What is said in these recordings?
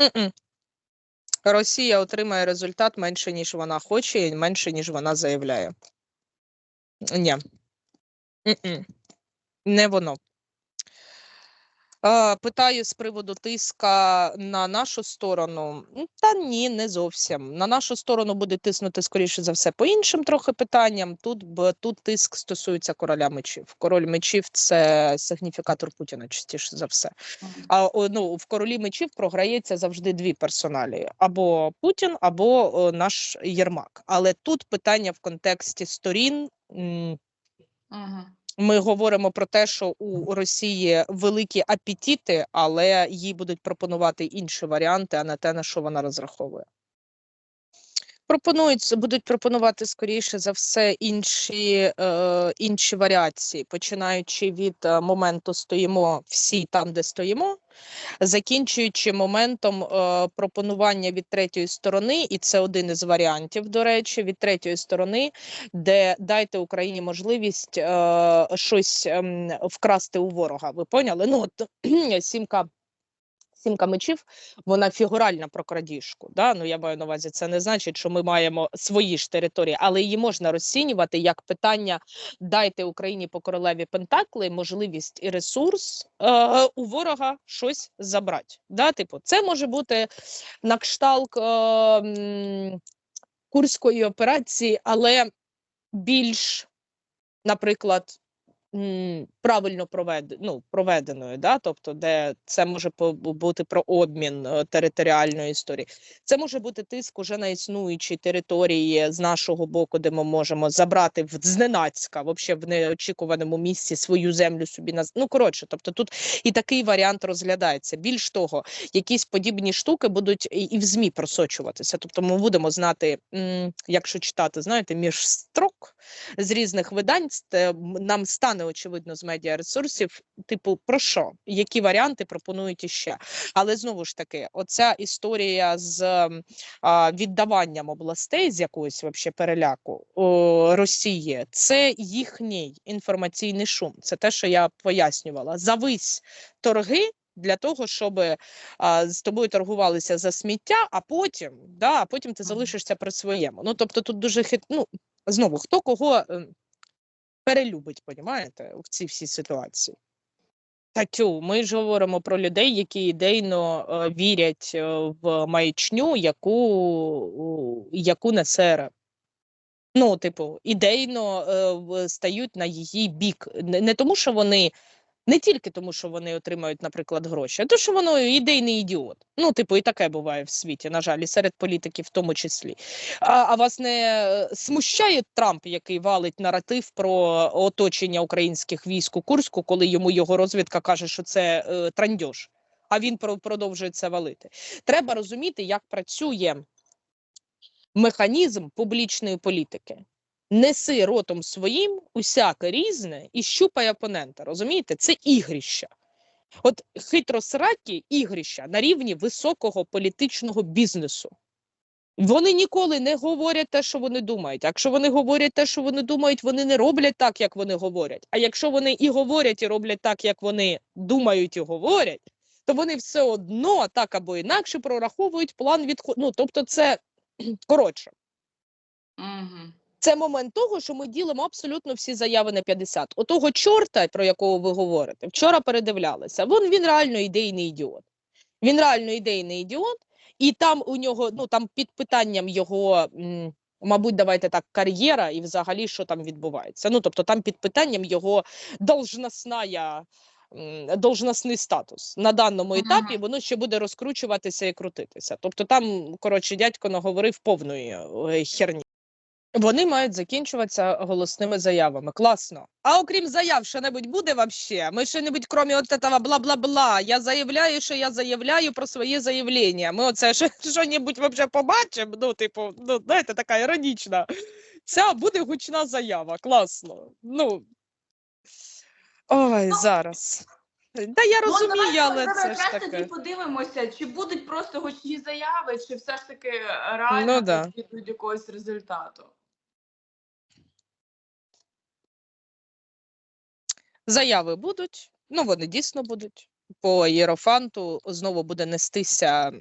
М-м. Росія отримає результат менше, ніж вона хоче, і менше, ніж вона заявляє. Ні. М-м. Не воно. Е, Питаю з приводу тиска на нашу сторону. Та ні, не зовсім. На нашу сторону буде тиснути, скоріше за все, по іншим трохи питанням. Тут, б- тут тиск стосується короля мечів. Король мечів це сигніфікатор Путіна, частіше за все. А ну, в королі мечів програється завжди дві персоналі: або Путін, або о, наш Єрмак. Але тут питання в контексті сторін. Угу. Ми говоримо про те, що у Росії великі апетити, але їй будуть пропонувати інші варіанти, а не те, на що вона розраховує. Пропонують, будуть пропонувати скоріше за все інші, е, інші варіації, починаючи від е, моменту стоїмо всі там, де стоїмо, закінчуючи моментом е, пропонування від третьої сторони, і це один із варіантів, до речі, від третьої сторони, де дайте Україні можливість е, щось ем, вкрасти у ворога. Ви поняли? Ну от сімка. Сімка мечів, вона фігуральна про крадіжку. Да? Ну я маю на увазі, це не значить, що ми маємо свої ж території, але її можна розцінювати як питання: дайте Україні по королеві Пентакли можливість і ресурс е, у ворога щось забрати. Да? Типу, це може бути на кшталт е, курської операції, але більш, наприклад, правильно провед... ну, проведеною, да? тобто, де це може бути про обмін е, територіальної історії. Це може бути тиск уже на існуючі території з нашого боку, де ми можемо забрати в зненацька, взагалі в неочікуваному місці свою землю собі на ну коротше. Тобто тут і такий варіант розглядається. Більш того, якісь подібні штуки будуть і в змі просочуватися. Тобто, ми будемо знати, якщо читати, знаєте, між строк з різних видань, нам стане очевидно з медіаресурсів, типу, про що, які варіанти пропонують іще. Але знову ж таки, оця історія з а, віддаванням областей з якогось вообще переляку о, Росії, це їхній інформаційний шум. Це те, що я пояснювала. Завись торги. Для того, щоб а, з тобою торгувалися за сміття, а потім, да, а потім ти залишишся при своєму. Ну тобто, тут дуже хит... ну, знову хто кого ем, перелюбить, понімаєте, в цій всій ситуації. Татю, ми ж говоримо про людей, які ідейно е, вірять е, в маячню, яку, яку несе РФ. Ну, типу, ідейно е, стають на її бік. Не, не тому, що вони. Не тільки тому, що вони отримають, наприклад, гроші, а то, що воно ідейний ідіот. Ну, типу, і таке буває в світі, на жаль, і серед політиків в тому числі. А, а вас не е, смущає Трамп, який валить наратив про оточення українських військ у Курську, коли йому його розвідка каже, що це е, трандьош, а він про- продовжує це валити. Треба розуміти, як працює механізм публічної політики. Неси ротом своїм усяке різне і щупай опонента. Розумієте? Це ігрища. От хитросракі ігрища на рівні високого політичного бізнесу. Вони ніколи не говорять те, що вони думають. Якщо вони говорять те, що вони думають, вони не роблять так, як вони говорять. А якщо вони і говорять, і роблять так, як вони думають і говорять, то вони все одно так або інакше прораховують план відходу. Ну, тобто, це коротше. Угу. Це момент того, що ми ділимо абсолютно всі заяви на 50. Отого чорта, про якого ви говорите, вчора передивлялися. Він, він реально ідейний ідіот. Він реально ідейний ідіот, і там у нього, ну там під питанням його, м, мабуть, давайте так, кар'єра і взагалі що там відбувається. Ну тобто, там під питанням його должностная. Должностний статус на даному етапі воно ще буде розкручуватися і крутитися. Тобто, там коротше дядько наговорив повної е, херні. Вони мають закінчуватися голосними заявами. Класно. А окрім заяв, що-небудь буде вообще? Ми що-небудь, крім от этого бла-бла-бла. Я заявляю, що я заявляю про своє заявлення. Ми оце що- що-небудь вообще побачимо. Ну, типу, ну, знаєте, така іронічна. Ця буде гучна заява. Класно. Ну. Ой, зараз. Та я Ну, розумію, давайте, але це ж таке. тоді подивимося, чи будуть просто гучні заяви, чи все ж таки реально Ну, да. до якогось результату. Заяви будуть, ну вони дійсно будуть. По Єрофанту знову буде нестися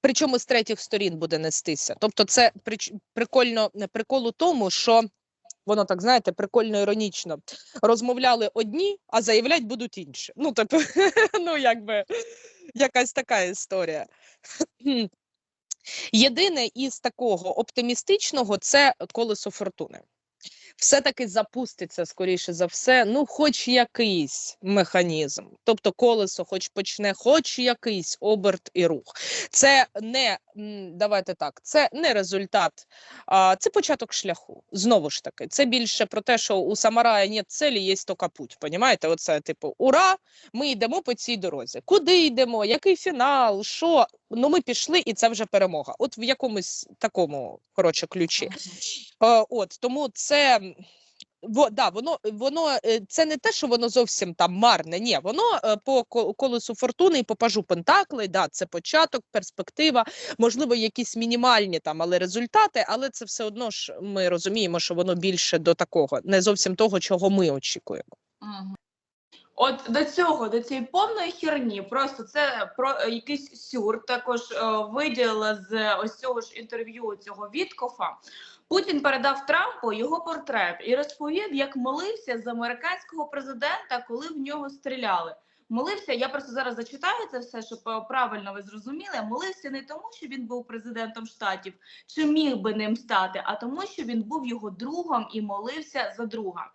Причому з третіх сторін буде нестися. Тобто, це прикольно прикол у тому, що воно так знаєте, прикольно іронічно. Розмовляли одні, а заявлять будуть інші. Ну, тобто, ну якби якась така історія. Єдине із такого оптимістичного це колесо фортуни. Все-таки запуститься, скоріше за все, ну, хоч якийсь механізм. Тобто колесо, хоч почне, хоч якийсь оберт і рух. Це не давайте так, це не результат, а це початок шляху. Знову ж таки, це більше про те, що у самарая нет цілі, є тільки путь. Понімаєте? Оце типу, ура! Ми йдемо по цій дорозі. Куди йдемо? Який фінал? Що? Ну, ми пішли, і це вже перемога. От в якомусь такому коротше ключі. Е, От тому це. М, Во, да, воно воно е, це не те, що воно зовсім там марне. Ні, воно е, по колесу фортуни і по пажу Пентакли, да, це початок, перспектива, можливо, якісь мінімальні там, але результати, але це все одно ж ми розуміємо, що воно більше до такого, не зовсім того, чого ми очікуємо. От до цього, до цієї повної херні, просто це про е, якийсь сюр. Також е, виділила з ось цього ж інтерв'ю цього Віткофа. Путін передав Трампу його портрет і розповів, як молився з американського президента, коли в нього стріляли. Молився, я просто зараз зачитаю це все, щоб е, правильно ви зрозуміли. Молився не тому, що він був президентом штатів, чи міг би ним стати, а тому, що він був його другом і молився за друга.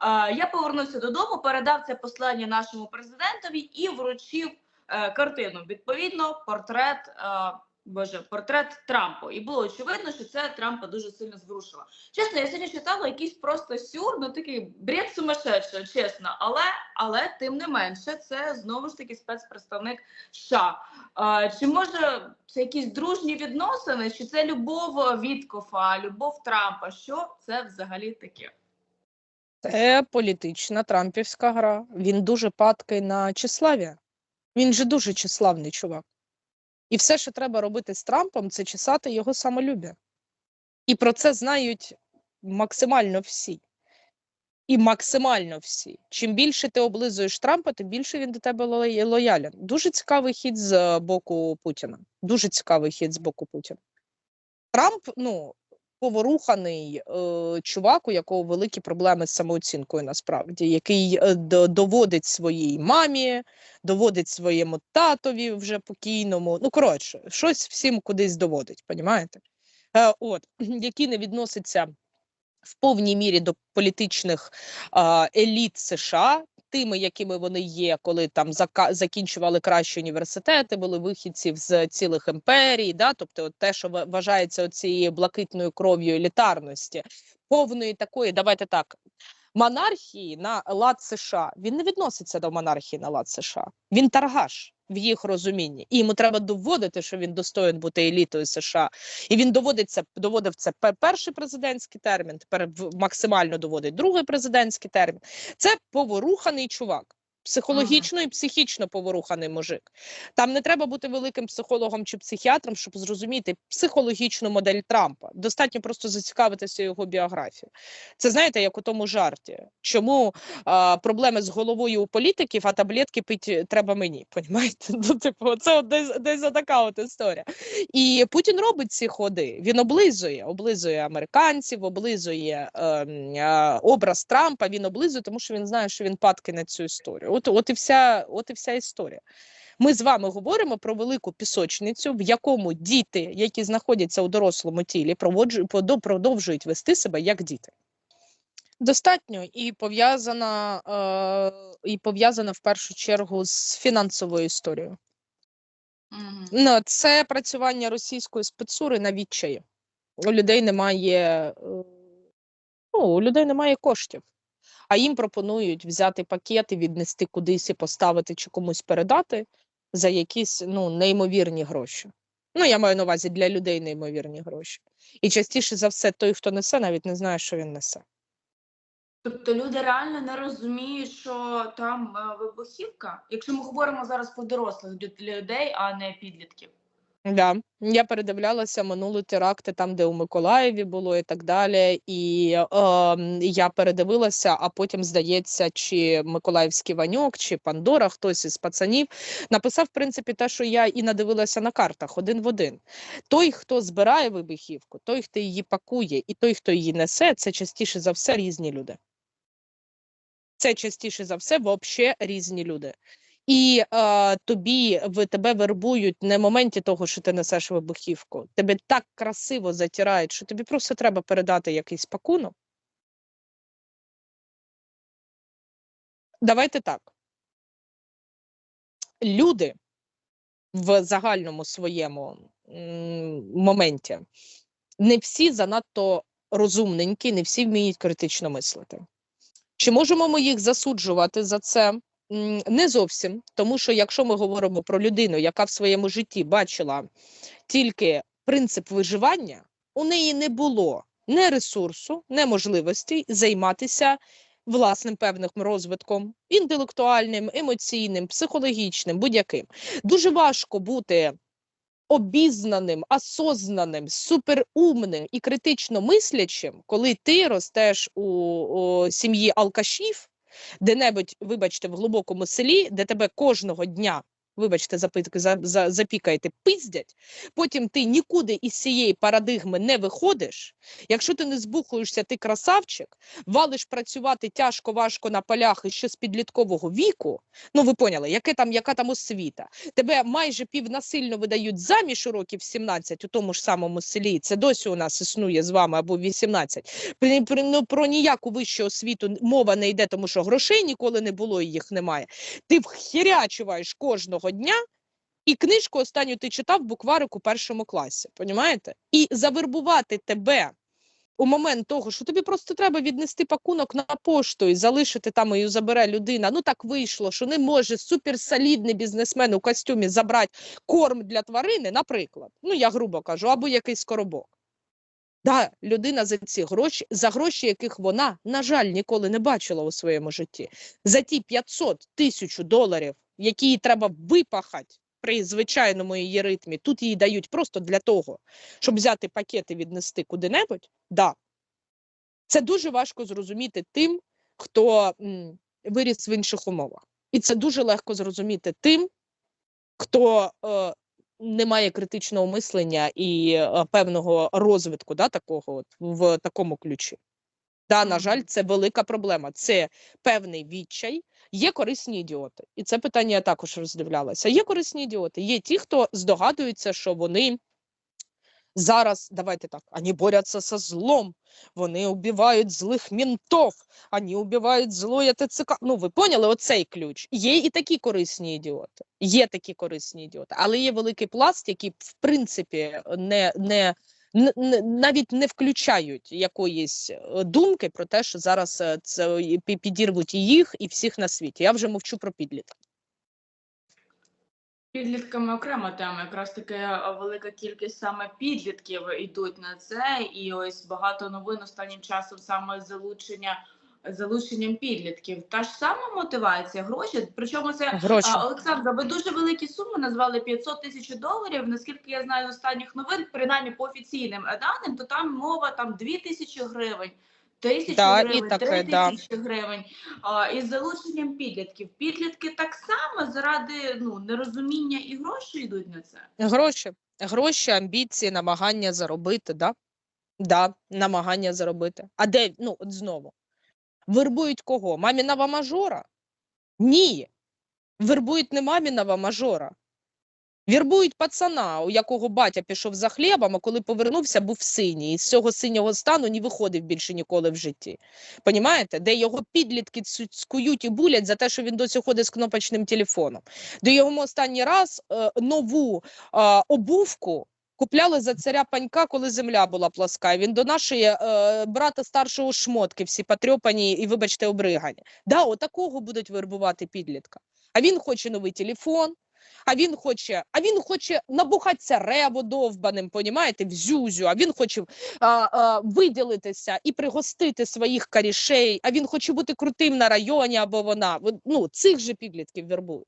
Е, Я повернувся додому, передав це послання нашому президентові і вручив е, картину. Відповідно, портрет. е, Боже, портрет Трампу, і було очевидно, що це Трампа дуже сильно зворушило. Чесно, я сьогодні читала якийсь просто сюр, ну такий бред сумасшедший, чесно. Але але тим не менше, це знову ж таки спецпредставник США. Е, чи може це якісь дружні відносини, чи це любов Віткофа, любов Трампа? Що це взагалі таке? Це політична трампівська гра. Він дуже падкий на числаві. Він же дуже числавний чувак. І все, що треба робити з Трампом, це чесати його самолюбя. І про це знають максимально всі. І максимально всі. Чим більше ти облизуєш Трампа, тим більше він до тебе лоя- лоялен. Дуже цікавий хід з боку Путіна. Дуже цікавий хід з боку Путіна. Трамп, ну, поворуханий е, чувак, у якого великі проблеми з самооцінкою, насправді, який е, доводить своїй мамі, доводить своєму татові вже покійному. Ну, коротше, щось всім кудись доводить, понімаєте? Е, от, який не відноситься в повній мірі до політичних а, еліт США. Тими, якими вони є, коли там закінчували кращі університети, були вихідців з цілих імперій, да? тобто те, що вважається цією блакитною кров'ю елітарності, повної такої, давайте так, монархії на лад США. Він не відноситься до монархії на лад США. Він таргаш в їх розумінні. І йому треба доводити, що він достоїн бути елітою США. І він доводиться доводив це перший президентський термін, тепер максимально доводить другий президентський термін. Це поворуханий чувак. Психологічно і психічно поворуханий мужик. Там не треба бути великим психологом чи психіатром, щоб зрозуміти психологічну модель Трампа. Достатньо просто зацікавитися його біографією. Це знаєте, як у тому жарті. Чому а, проблеми з головою у політиків, а таблетки пити треба мені? Понімаєте? Ну, типу, це десь, десь така от історія. І Путін робить ці ходи. Він облизує, облизує американців, облизує ем, е, образ Трампа. Він облизує, тому що він знає, що він падки на цю історію. От, от і вся, от і вся історія. Ми з вами говоримо про велику пісочницю, в якому діти, які знаходяться у дорослому тілі, продовжують вести себе як діти. Достатньо і пов'язана, е, і пов'язана в першу чергу з фінансовою історією. Мгм. Ну, це працювання російської спецури на відчаї. У людей немає, е, ну, у людей немає коштів, а їм пропонують взяти пакет і віднести кудись і поставити чи комусь передати за якісь ну, неймовірні гроші. Ну, я маю на увазі для людей неймовірні гроші. І частіше за все, той, хто несе, навіть не знає, що він несе. Тобто люди реально не розуміють, що там е, вибухівка. Якщо ми говоримо зараз про дорослих лю- людей, а не підлітків. Да, я передивлялася минулі теракти там, де у Миколаєві було і так далі. І е, я передивилася, а потім, здається, чи Миколаївський Ваньок, чи Пандора, хтось із пацанів написав, в принципі, те, що я і надивилася на картах один в один. Той, хто збирає вибухівку, той, хто її пакує, і той, хто її несе, це частіше за все різні люди. Це частіше за все взагалі різні люди. І е, тобі в тебе вербують не в моменті того, що ти несеш вибухівку. Тебе так красиво затирають, що тобі просто треба передати якийсь пакунок. Давайте так. Люди в загальному своєму моменті не всі занадто розумненькі, не всі вміють критично мислити. Чи можемо ми їх засуджувати за це? Не зовсім, тому що якщо ми говоримо про людину, яка в своєму житті бачила тільки принцип виживання, у неї не було ні ресурсу, ні можливості займатися власним певним розвитком інтелектуальним, емоційним, психологічним, будь-яким. Дуже важко бути обізнаним, осознаним, суперумним і критично мислячим, коли ти ростеш у, у сім'ї алкашів, де-небудь, вибачте, в глибокому селі, де тебе кожного дня. Вибачте, запитки за, за, запікаєте, пиздять. Потім ти нікуди із цієї парадигми не виходиш. Якщо ти не збухуєшся, ти красавчик, валиш працювати тяжко, важко на полях і ще з підліткового віку. Ну ви поняли, яке там, яка там освіта? Тебе майже півнасильно видають заміж у років 17 у тому ж самому селі. Це досі у нас існує з вами або 18. При, при, ну, про ніяку вищу освіту мова не йде, тому що грошей ніколи не було і їх немає. Ти вхірячуваєш кожного дня. І книжку останню ти читав букварик у першому класі, понімаєте? І завербувати тебе у момент того, що тобі просто треба віднести пакунок на пошту і залишити там і забере людина. Ну так вийшло, що не може суперсолідний бізнесмен у костюмі забрати корм для тварини, наприклад. Ну я грубо кажу, або якийсь коробок. Да, людина за ці гроші, за гроші, яких вона, на жаль, ніколи не бачила у своєму житті, за ті 500 тисяч доларів, які треба випахати при звичайному її ритмі, тут їй дають просто для того, щоб взяти пакет і віднести куди-небудь. Да. Це дуже важко зрозуміти тим, хто м, виріс в інших умовах. І це дуже легко зрозуміти тим, хто е, не має критичного мислення і е, певного розвитку, да, такого в такому ключі. Да, на жаль, це велика проблема. Це певний відчай. Є корисні ідіоти, і це питання я також роздивлялася. Є корисні ідіоти. Є ті, хто здогадується, що вони зараз, давайте так, вони борються со злом, вони убивають злих ментов, вони убивають злоє ТЦК. Ну, ви поняли оцей ключ. Є і такі корисні ідіоти. Є такі корисні ідіоти, але є великий пласт, який в принципі не, не навіть не включають якоїсь е, думки про те, що зараз е, це підірвуть і їх, і всіх на світі. Я вже мовчу про підлітків. Підлітками окрема тема. Якраз таки е, велика кількість саме підлітків йдуть на це, і ось багато новин останнім часом саме залучення. Залученням підлітків та ж сама мотивація, гроші. Причому це Гроші. Олександра. Ви дуже великі суми назвали 500 тисяч доларів. Наскільки я знаю з останніх новин, принаймні по офіційним даним, то там мова там 2 тисячі гривень, тисячу Да, і гривень, таке, 3 да. тисячі гривень. А, із залученням підлітків. Підлітки так само заради ну нерозуміння і грошей йдуть на це. Гроші, гроші, амбіції, намагання заробити, да? Да, намагання заробити. А де, ну, от знову, вербують кого? Маміного мажора? Ні. Вербують не маміного мажора. Вірбують пацана, у якого батя пішов за хлібом, а коли повернувся, був синій. І з цього синього стану не виходив більше ніколи в житті. Понімаєте? Де його підлітки цкують і булять за те, що він досі ходить з кнопочним телефоном. Де йому останній раз е, нову е, обувку купляли за царя панька, коли земля була пласка. І він донашує е, брата старшого шмотки, всі потрьопані і, вибачте, обригані. Да, отакого будуть вербувати підлітка. А він хоче новий телефон. А він хоче, а він хоче набухатися рево довбаним, понімаєте, в зюзю, а він хоче а, а, виділитися і пригостити своїх карішей, а він хоче бути крутим на районі або вона. Ну, цих же підлітків вербують.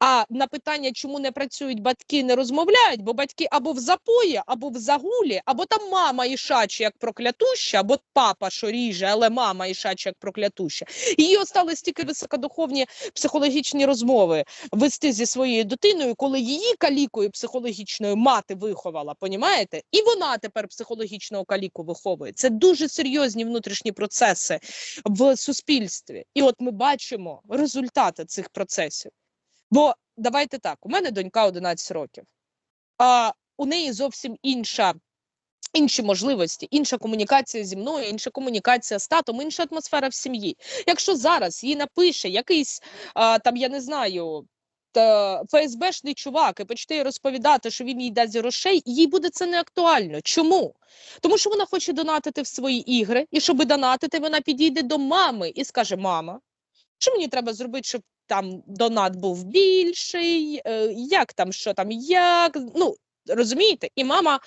А на питання, чому не працюють батьки, не розмовляють, бо батьки або в запої, або в загулі, або там мама ішаче, як проклятуща, або папа, що ріже, але мама ішаче, як проклятуща. Їй остались тільки високодуховні психологічні розмови вести зі своєю дитиною, коли її калікою психологічною мати виховала, понімаєте? І вона тепер психологічного каліку виховує. Це дуже серйозні внутрішні процеси в суспільстві. І от ми бачимо результати цих процесів. Бо давайте так: у мене донька 11 років, а у неї зовсім інша. Інші можливості, інша комунікація зі мною, інша комунікація з татом, інша атмосфера в сім'ї. Якщо зараз їй напише якийсь а, там, я не знаю, ФСБшний чувак і почне їй розповідати, що він їй дасть грошей, їй буде це не актуально. Чому? Тому що вона хоче донатити в свої ігри, і щоб донатити, вона підійде до мами і скаже: Мама, що мені треба зробити, щоб там донат був більший, е, як там, що там, як. Ну, розумієте? І мама,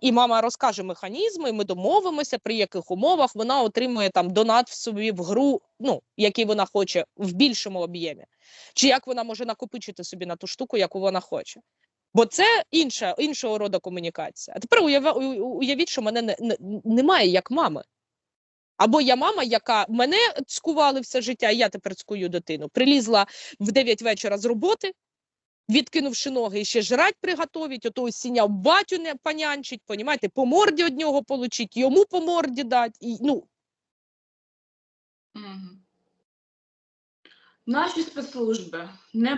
і мама розкаже механізми, ми домовимося, при яких умовах вона отримує там донат в собі в гру, ну, який вона хоче в більшому об'ємі. Чи як вона може накопичити собі на ту штуку, яку вона хоче. Бо це інша, іншого роду комунікація. А тепер уява, у- у- уявіть, що мене не, не, немає як мами. Або я мама, яка мене цькували все життя, і я тепер цькую дитину. Прилізла в 9 вечора з роботи, відкинувши ноги, і ще жрать приготовить, ото ось сіняв батю не панянчить, понімаєте, по морді од нього получить, йому по морді дать. І, ну. Наші спецслужби не,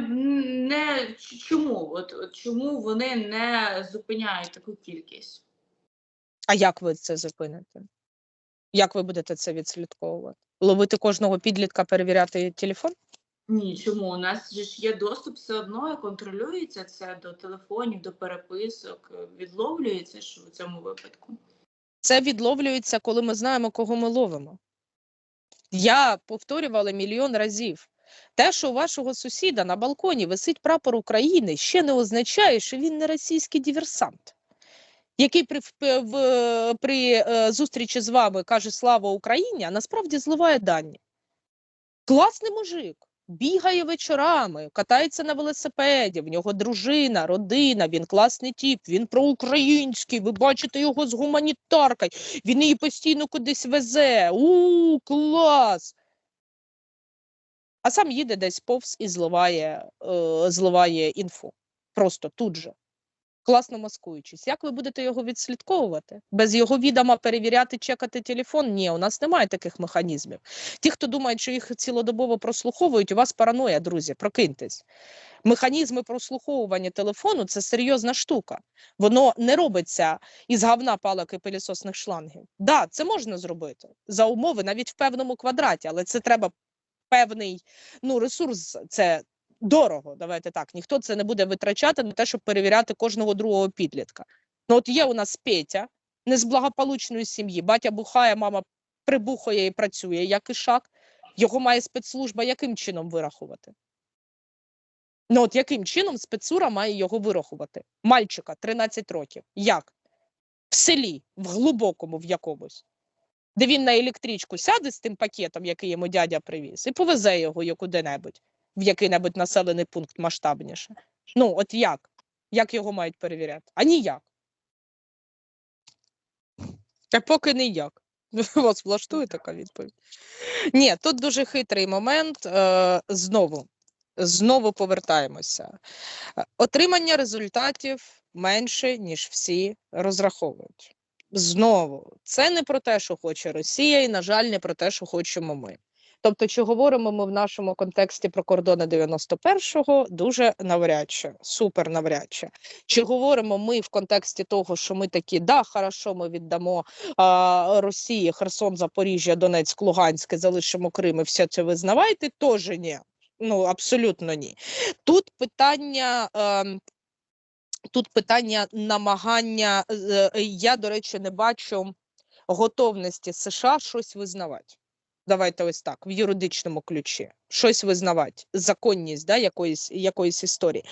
не чому? От, от чому вони не зупиняють таку кількість? а як ви це зупините? Як ви будете це відслідковувати? Ловити кожного підлітка, перевіряти телефон? Ні, чому? У нас же ж є доступ все одно і контролюється це до телефонів, до переписок, е, відловлюється ж у цьому випадку. Це відловлюється, коли ми знаємо, кого ми ловимо. Я повторювала мільйон разів. Те, що у вашого сусіда на балконі висить прапор України, ще не означає, що він не російський диверсант, який при, в- при е, зустрічі з вами каже Слава Україні, а насправді зливає дані. Класний мужик. Бігає вечорами, катається на велосипеді, в нього дружина, родина, він класний тіп, він проукраїнський, ви бачите його з гуманітаркою, він її постійно кудись везе. У, клас! А сам їде десь повз і зливає, е, зливає інфу. Просто тут же. Класно маскуючись. Як ви будете його відслідковувати? Без його відома перевіряти, чекати телефон? Ні, у нас немає таких механізмів. Ті, хто думають, що їх цілодобово прослуховують, у вас параноя, друзі, прокиньтесь. Механізми прослуховування телефону це серйозна штука. Воно не робиться із говна палок і пилісосних шлангів. Да, це можна зробити за умови навіть в певному квадраті, але це треба певний ну, ресурс. Це дорого. Давайте так. Ніхто це не буде витрачати на те, щоб перевіряти кожного другого підлітка. Ну, от є у нас Петя, не з благополучної сім'ї. Батя бухає, мама прибухає і працює, як ішак. Його має спецслужба яким чином вирахувати? Ну, от яким чином спецура має його вирахувати? Мальчика 13 років. Як? В селі, в глибокому в якомусь, де він на електричку сяде з тим пакетом, який йому дядя привіз, і повезе його куди-небудь, в який-небудь населений пункт масштабніше. Ну, от як? Як його мають перевіряти? А ніяк. Та поки ніяк. Вас влаштує така відповідь? Ні, тут дуже хитрий момент. Е, знову, знову повертаємося. Отримання результатів менше, ніж всі розраховують. Знову, це не про те, що хоче Росія, і, на жаль, не про те, що хочемо ми. Тобто, чи говоримо ми в нашому контексті про кордони 91-го, дуже навряд супер навряд чи. Говоримо ми в контексті того, що ми такі, да, хорошо, ми віддамо а, Росії Херсон, Запоріжжя, Донецьк, Луганськ, і залишимо Крим і все це визнавайте, теж ні. Ну, абсолютно ні. Тут питання. ем, Тут питання намагання. е, Я, до речі, не бачу готовності США щось визнавати. Давайте ось так, в юридичному ключі. Щось визнавати, законність да, якоїсь, якоїсь історії.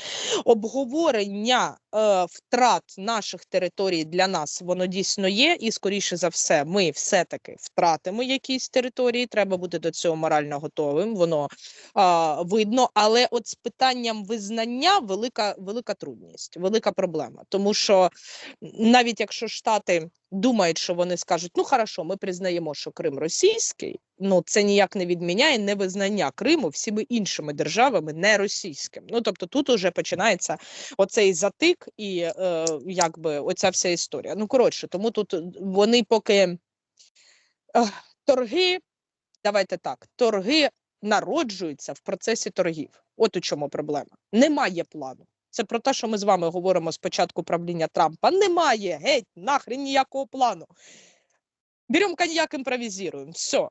Обговорення е, втрат наших територій для нас воно дійсно є, і скоріше за все, ми все-таки втратимо якісь території. Треба бути до цього морально готовим. Воно а, видно. Але от з питанням визнання велика, велика трудність, велика проблема. Тому що навіть якщо Штати думають, що вони скажуть, ну хорошо, ми признаємо, що Крим російський, ну це ніяк не відміняє невизнання Криму всіми іншими державами, не російським. Ну тобто тут уже починається оцей затик і е, якби оця вся історія. Ну коротше, тому тут вони поки е, торги, давайте так, торги народжуються в процесі торгів. От у чому проблема. Немає плану. Це про те, що ми з вами говоримо з початку правління Трампа. Немає геть нахрен ніякого плану. Беремо коньяк, імпровізуємо. Все.